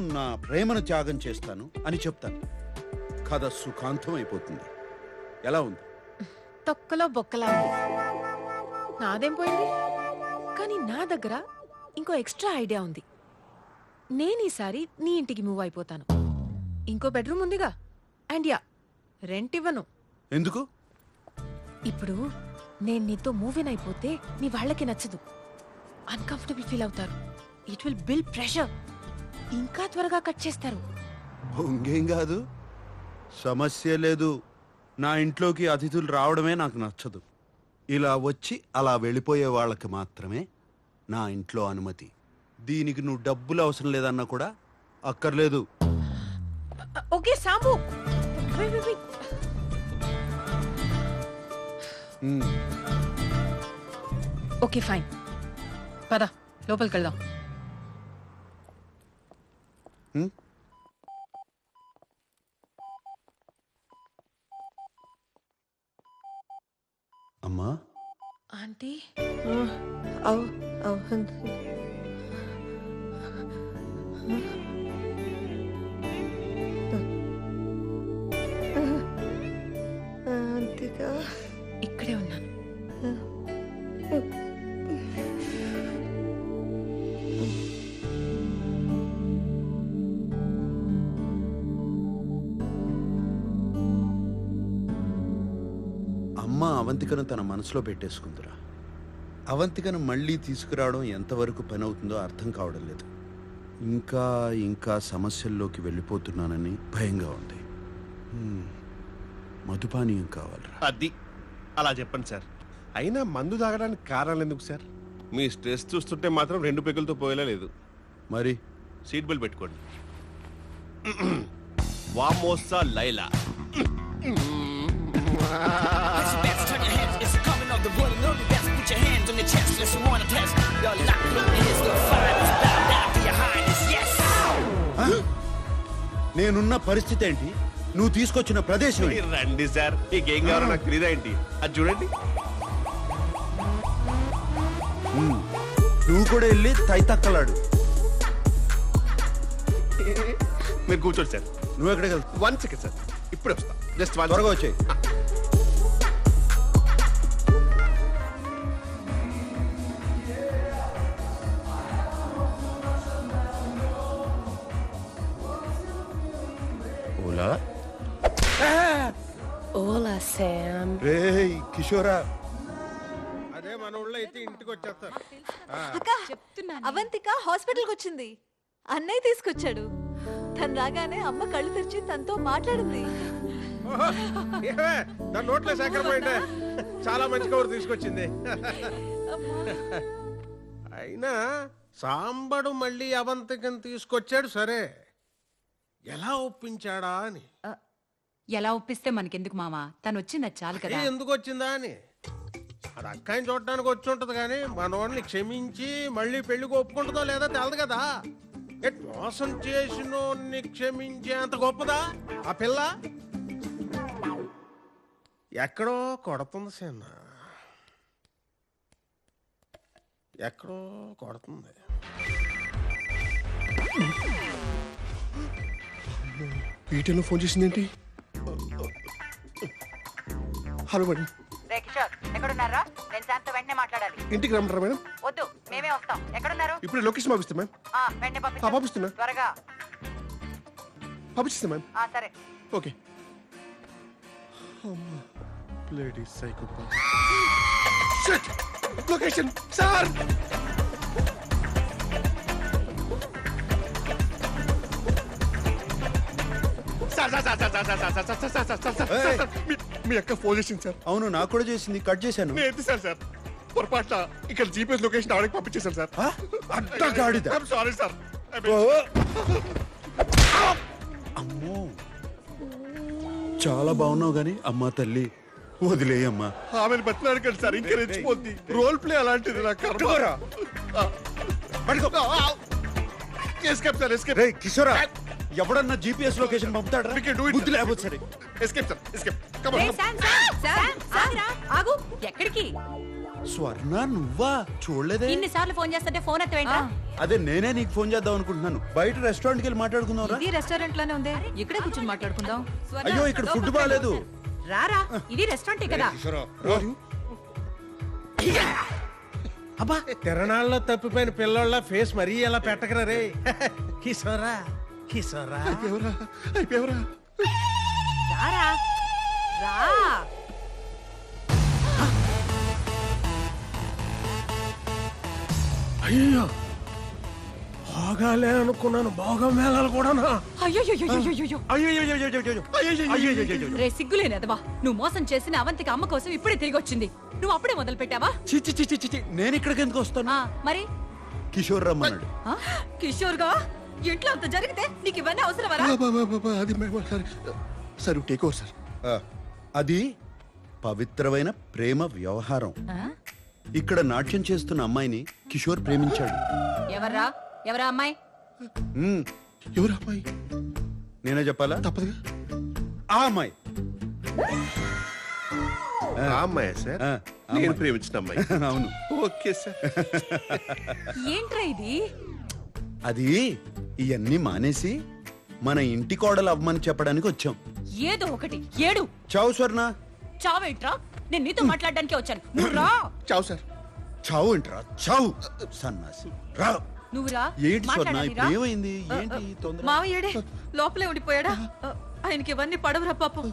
నా ప్రేమను త్యాగం చేస్తాను అని చెప్తాను. కథ సుఖాంతం అయిపోతుంది ఎలా ఉంది? తొక్కలో బొక్కలా ఉంది. నాదేం పోయింది? కానీ నా దగ్గర ఇంకో ఎక్స్ట్రా ఐడియా ఉంది. నేను ఈసారి నీ ఇంటికి మూవ్ అయిపోతాను. ఇంకో బెడ్రూమ్ ఉందిగా. అండ్ యా రెంట్ ఇవ్వను. ఎందుకు? ఇప్పుడు నేను నీతో మూవీన్ అయిపోతే మీ వాళ్ళకి నచ్చదు. అన్కంఫర్టబుల్ ఫీల్ అవుతారు. ఇట్ విల్ బిల్ ప్రెషర్ ఇంకా త్వరగా కట్ చేస్తారు. ఇంకేం కాదు. సమస్య లేదు. నా ఇంట్లోకి అతిథులు రావడమే నాకు నచ్చదు. ఇలా వచ్చి అలా వెళ్ళిపోయే వాళ్ళకి మాత్రమే నా ఇంట్లో అనుమతి. దీనికి నువ్వు డబ్బులు అవసరం లేదన్నా కూడా అక్కర్లేదు. Okay Sambu okay fine. పద లోపలికి వెళ్దాం. అమ్మా? ఆంటీ? అవు అవును అమ్మ అవంతికను తన మనసులో పెట్టేసుకుందిరా. అవంతికను మళ్ళీ తీసుకురావడం ఎంతవరకు పని అవుతుందో అర్థం కావడం లేదు. ఇంకా ఇంకా సమస్యల్లోకి వెళ్ళిపోతున్నానని భయంగా ఉంది. మధుపానీయం కావాలరా. అది అలా చెప్పండి సార్. అయినా మందు తాగడానికి కారణాలు ఎందుకు సార్? మీ స్ట్రెస్ చూస్తుంటే మాత్రం రెండు పెగులతో పోయేలా లేదు. మరి? సీట్ బెల్ట్ పెట్టుకోండి. వామోసా Laila. your your chest, want to test. Your look, here's the finest. Bow down to your highness, yes. నేనున్న పరిస్థితి ఏంటి? నువ్వు తీసుకొచ్చిన ప్రదేశం ఏంటి? మీరు రండి సార్. మీకు ఏం కావాలో నాకు తెలియదా ఏంటి అది చూడండి. నువ్వు కూడా వెళ్ళి తైతక్కలాడు మీరు కూర్చోండి సార్. నువ్వు ఎక్కడికి వెళ్తావు? One second sir. ఇప్పుడే వస్తా. జస్ట్ వన్ త్వరగా వచ్చాయి. ఓలా శామ్ రే కిషోరా. అదే మన ఊళ్ళో అయితే ఇంటికి వచ్చేస్తారు. అక్క అవంతిక హాస్పిటల్కి వచ్చింది. అన్నయ్య తీసుకొచ్చాడు. తను రాగానే అమ్మ కళ్ళు తెరిచి తనతో మాట్లాడింది. దాని నోట్లో చాలా మంచి కవర్ తీసుకొచ్చింది. అయినా సాంబడు మళ్ళీ అవంతికని తీసుకొచ్చాడు సరే. ఎలా ఒప్పించాడా అని. ఎలా ఒప్పిస్తే మనకెందుకు మావా? తను వచ్చింది చాలు కదా. ఎందుకు వచ్చిందా అని? అది అక్కాయిని చూడటానికి వచ్చి ఉంటది కానీ మనవాడిని క్షమించి మళ్ళీ పెళ్ళికి ఒప్పుకుంటుందో లేదా తెలదు కదా. ఏ మోసం చేసినోన్ని క్షమించే అంత గొప్పదా? ఆ పిల్ల? ఎక్కడో కొడుతుంది సేన. ఎక్కడో కొడుతుంది. ఈటెలో ఫోన్ చేసిందేంటి? హలో మేడం రే కిషోర్ ఎక్కడున్నారా? నేను శాంత వెంటనే మాట్లాడాలి. ఇంటికి రమ్మంటారా మేడం? వద్దు మేమే వస్తాం. ఎక్కడున్నారు? ఇప్పుడే లొకేషన్ పంపిస్తా మ్యామ్ ఆ, వెంటనే ఆ, పంపించు పంపిస్తున్నా. త్వరగా. పంపిస్తా మ్యామ్ ఆ సరే. ఓకే. సైకోపాత్. Location sir! మీ- అక్క ఫోన్ చేసింది సార్. అవును నాకు కూడా చేసింది. కట్ చేశాను. నేను ఎత్తి సార్ సార్. పొరపాట్ల ఇక్కడ జీపీఎస్ లొకేషన్ ఆవిడకి పంపించేశాను సార్. ఆ? అడ్డగాడిద. సారీ సార్ ఓ! అమ్మో. చాలా బాగున్నావు గాని అమ్మా తల్లి. వదిలేయమ్మా ఆమెను బతిలాడకండి సార్. ఇంకా రెచ్చిపోద్ది. రోల్ ప్లే అలాంటిది నా కర్మ. కిషోరా! ఎస్కేప్ సార్ ఎస్కేప్ రేయ్ కిషోరా ఎవడన్నా జీపీఎస్ లొకేషన్ పంపుతాడా బుద్ధి. లేకపోతే సరే. ఎస్కేప్ సార్ ఎస్కేప్ ఆగు. ఎక్కడికి? స్వర్ణ నువ్వా? చూడలేదే. ఇన్నిసార్లు ఫోన్ చేస్తుంటే ఫోన్ ఎత్తవేంట్రా? అదే నేనే నీకు ఫోన్ చేద్దాం అనుకుంటున్నాను. బయట రెస్టారెంట్కి వెళ్ళి మాట్లాడుకుందాం రా. ఇది రెస్టారెంట్లోనే ఉంది ఇక్కడే కూర్చొని మాట్లాడుకుందాం. అయ్యో ఇక్కడ ఫుడ్ బాగాలేదు. రారా ఇది రెస్టారెంటే కదా. అబ్బా! తిరణాల్లో తప్పిపోయిన పిల్లోళ్ళ ఫేస్ మరీ ఎలా పెట్టకరా రే? కిషోరా కిషోరా అయిపోయావరా అయిపోయావరా. రారా? రా. అయ్యో బాగాలే అనుకున్నాను బాగా మేళాలు కూడానా అయ్యో రే సిగ్గులేనదవా నువ్వు మోసం చేసిన అవంతికి అమ్మ కోసం ఇప్పుడే తిరిగి వచ్చింది నువ్వు అప్పుడే మొదలు పెట్టావా చిచ్చి చిచ్చి చిచ్చి నేను ఇక్కడికి ఎందుకు వస్తాను ఆ, మరి కిషోర్ రమ్మన్నాడు? కిషోర్గా ఇంట్లో అంత జరిగితే నీకు ఇవన్నీ అవసరమరా అది sir sir take over sir అది పవిత్రమైన ప్రేమ వ్యవహారం? ఇక్కడ నాట్యం చేస్తున్న అమ్మాయిని కిషోర్ ప్రేమించాడు ఎవర్రా ఎవరా అమ్మాయి? మ్మ్, ఎవరు అమ్మాయి? నేనే చెప్పాలా? తప్పదుగా. ఆ అమ్మాయి. ఆ అమ్మాయి సార్? ఆ, నేను ప్రేమించిన అమ్మాయి. అవును. Okay sir. ఏంట్రా ఇది? అది ఇవన్నీ మానేసి మన ఇంటి కోడలు అవ్వమని చెప్పడానికి వచ్చాం. ఏదో ఒకటి. ఏడు. చావు స్వర్ణ. చావేంట్రా నేను నీతో మాట్లాడడానికే వచ్చాను. నువ్వు రా. చావు సార్. చావు ఏంట్రా? చావు. సన్నాసి. రా. నువ్వు రా ఏంటి స్వర్ణ. ఇప్పుడు ఏమైంది ఏంటి తొందర? మావయ్యడే లోపలే ఉండిపోయాడా? ఆయనకి ఇవన్నీ పడవరా పాపం.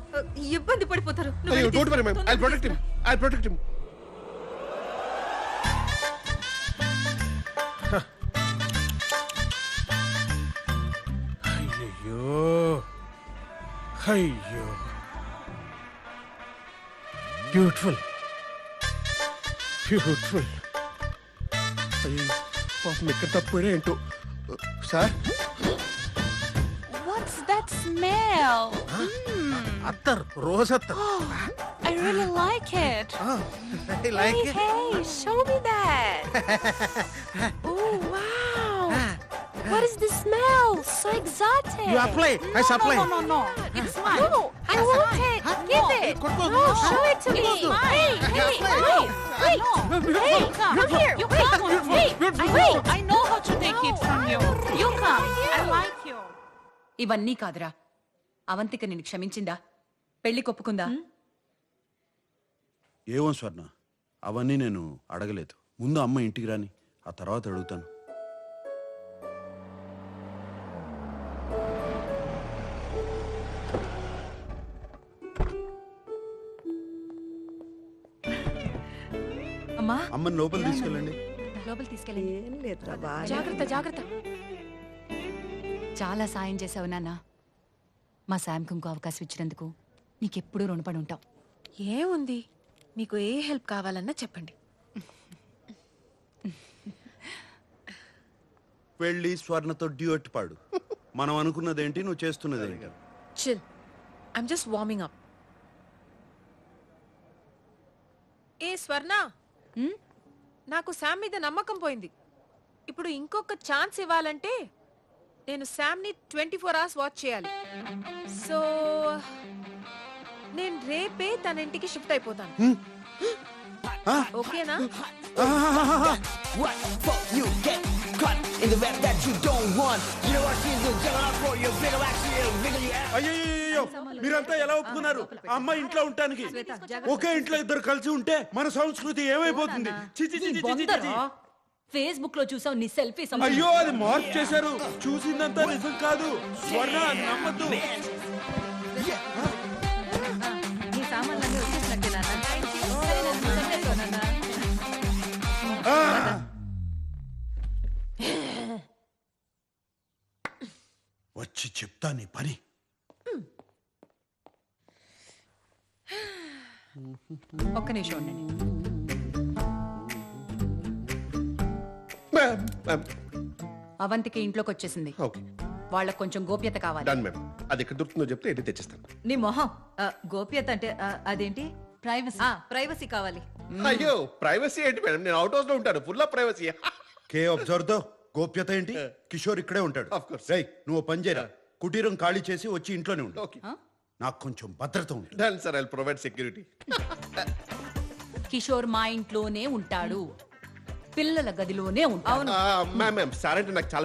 ఇబ్బంది పడిపోతారు. నువ్వు అయ్యో వెళ్ళి డోంట్ వరీ మ్యామ్ ఐ తొందరగా protect him I protect him అయ్యో అయ్యో. బ్యూటిఫుల్ బ్యూటిఫుల్ అయ్యో పాపం ఎక్కడ తప్పిపోయినా ఏంటో sir What's that smell? Attar rose attar I really like it. Like Hey, hey, show me that. oh, wow. What is the smell? So exotic. You apply I supply No, no, no, no. It's mine. No, I want it. Give it. No, show it to me. Hey, hey, wait, wait. Hey, come here. You come. Hey, wait. I know how to take it from you. You come. I like you. ఇవన్నీ కాదురా అవంతిక నిన్ను క్షమించిందా పెళ్ళి కొప్పుకుందా ఏమో స్వర్ణ అవన్నీ నేను అడగలేదు ముందు అమ్మ ఇంటికి రాని ఆ తర్వాత అడుగుతాను అమ్మని లోపల తీసుకెళ్ళండి. లోపల తీసుకెళ్ళండి. ఏం బాగా జాగ్రత్త జాగ్రత్త. చాలా సాయం చేసావు నాన్న. మా శాంకు ఇంకో అవకాశం ఇచ్చినందుకు నీకెప్పుడూ రుణపడి ఉంటాం ఏముంది? మీకు ఏ హెల్ప్ కావాలన్నా చెప్పండి. వెళ్ళి స్వర్ణతో డ్యూట్ పాడు. మనం అనుకున్నదేంటి నువ్వు చేస్తున్నదేంటి? Chill. I'm just warming up ఏ స్వర్ణ? నాకు శామ్ మీద నమ్మకం పోయింది. ఇప్పుడు ఇంకొక ఛాన్స్ ఇవ్వాలంటే నేను శామ్ని ట్వంటీ ఫోర్ అవర్స్ వాచ్ చేయాలి. సో నేను రేపే తన ఇంటికి షిఫ్ట్ అయిపోతాను. ఓకేనా? Actually wiggle your ass. అయ్యో మీరంతా ఎలా ఒప్పుకున్నారు? ఆ అమ్మాయి ఇంట్లో ఉండటానికి ఒకే ఇంట్లో ఇద్దరు కలిసి ఉంటే మన సంస్కృతి ఏమైపోతుంది. ఫేస్బుక్లో చూసావు నీ సెల్ఫీ అయ్యో అది మార్క్ చేశారు. చూసిందంతా నిజం కాదు. స్వర్ణ నమ్మద్దు. వచ్చి చెప్తా నీ పని. ఒక్క నిమిషం ఉండండి. Ma'am ma'am. అవంతికి ఇంట్లోకి వచ్చేసింది ఓకే. వాళ్ళకి కొంచెం గోప్యత కావాలి. డన్ మ్యామ్ అది ఎక్కడ దొరుకుతుందో చెప్తే ఎన్ని తెచ్చిస్తాను నీ మొహం ఆ, గోప్యత అంటే ఆ, అదేంటి? ప్రైవసీ ప్రైవసీ కావాలి. అయ్యో ప్రైవసీ ఏంటి మేడం నేను అవుట్ హౌస్లో ఉంటాను. ఫుల్ ఆఫ్ ప్రైవసీ కే అబ్జర్వ్తో గోప్యత ఏంటి? కిషోర్ ఇక్కడే ఉంటాడు. Of course. రేయ్ నువ్వు ఓ పని చేయరా? కుటీరం ఖాళీ చేసి వచ్చి ఇంట్లోనే ఉండు. ఓకే. నాకు కొంచెం భద్రత ఉంటుంది done sir I provide security Kishore మా ఇంట్లోనే ఉంటాడు. పిల్లల గదిలోనే ఉంటాడు. మ్యామ్ మ్యామ్ సార్ అంటే నాకు చాలా